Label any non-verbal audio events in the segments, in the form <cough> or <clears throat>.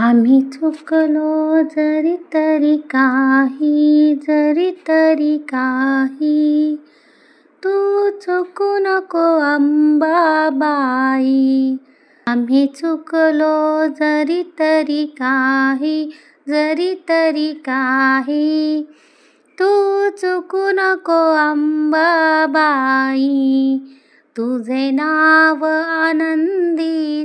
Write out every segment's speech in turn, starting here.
आम्ही चुकलो जरी तरी काही जरी तरी काही. तू चुकू नको अंबाबाई. आम्ही चुकलो जरी तरी काही जरी तरी काही. तू चुकू नको अंबाबाई. तुझे नाव आनंद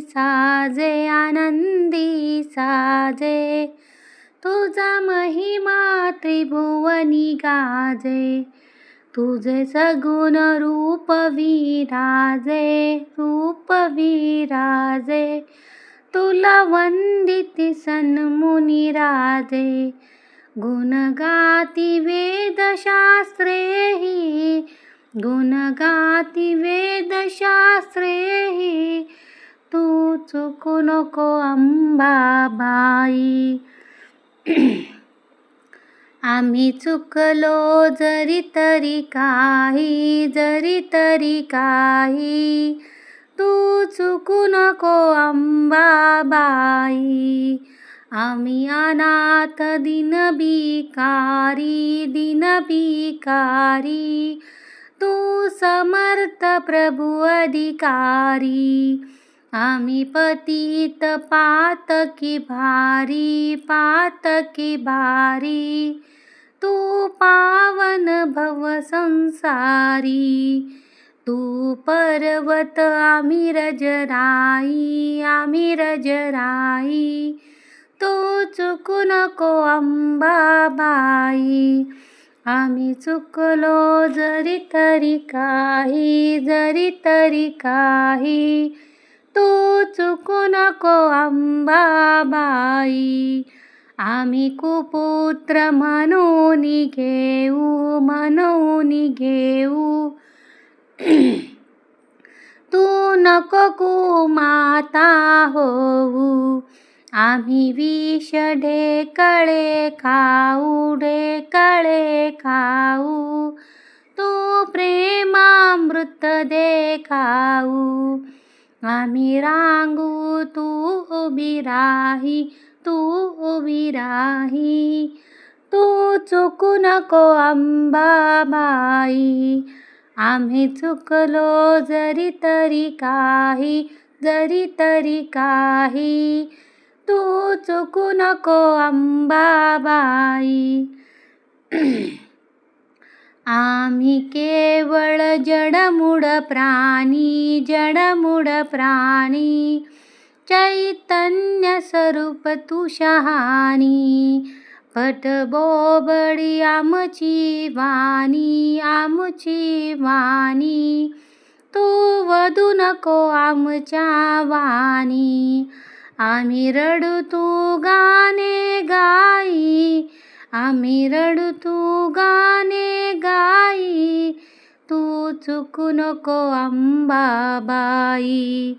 साजे आनंदी साजे. तुझा महिमा त्रिभुवनी गाजे. तुझे सगुण रूप विराजे रूप विराजे. तुला वंदिती सन्मुनी राजे. गुणगाती वेदशास्त्रेही गुणगाती वेदशास्त्रेही तू चुकू नको अंबाबाई. आम्ही चुकलो जरी तरी काही जरी तरी काही. तू चुकू नको अंबाबाई. आम्ही अनाथ दिन बिकारी दिन बिकारी तू समर्थ प्रभु अधिकारी. आम्ही पतित पातकी भारी पातकी भारी. तू पावन भव संसारी. तू पर्वत आम्ही रजराई आम्ही रजराई. तू चुकू नको अंबाबाई. आम्ही चुकलो जरी तरी काही जरी तरी काही. तू चुकू नको अंबाबाई आम्ही कुपुत्र म्हणून घेऊ म्हणून घेऊ तू नको कुमाता होऊ आम्ही विष ढेकळे खाऊ ढेकळे खाऊ तू प्रेमामृत दे खाऊ आम्ही रांगू तू उभी राही तू उभी राही तू चुकू नको अंबाबाई आम्ही चुकलो जरी तरी काही जरी तरी काही। तू चुकू नको अंबाबाई। <clears throat> आम्ही केवळ जडमुड प्राणी जडमुड प्राणी चैतन्य स्वरूप तू पट बोबडी आमची वाणी आमची वाणी तू वधू नको आमच्या वाणी. आम्ही रडू तू गाणे गाई आम्ही रडू तू गाणे गाई. तू चुकू नको अंबाबाई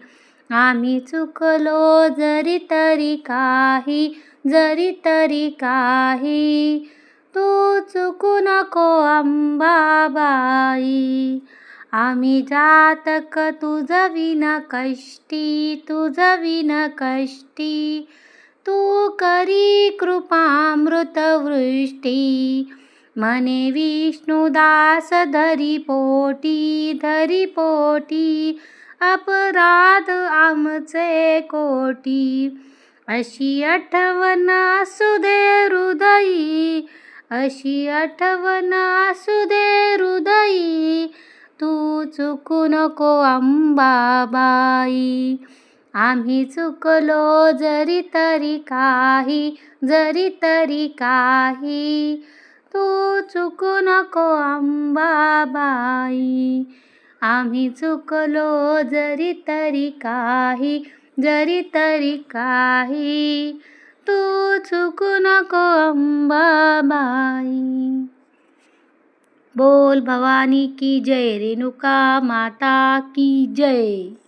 आम्ही चुकलो जरी तरी काही जरी तरी काही. तू चुकू नको अंबाबाई आम्ही जातक तुझ विन कष्टी तुझ विन कष्टी. तू करी कृपा वृष्टी मने विष्णुदास धरी पोटी धरी पोटी अपराध आमचे कोटी. अशी आठवण असू दे हृदयी अशी आठवण असू दे हृदयी. तू चुकू नको अंबाबाई. आम्ही चुकलो जरी तरी काही जरी तरी काही. तू चुकू नको अंबाबाई. आम्ही चुकलो जरी तरी काही जरी तरी काही. तू चुकू नको अंबाबाई. बोल भवानी की जय रेणुका माता की जय.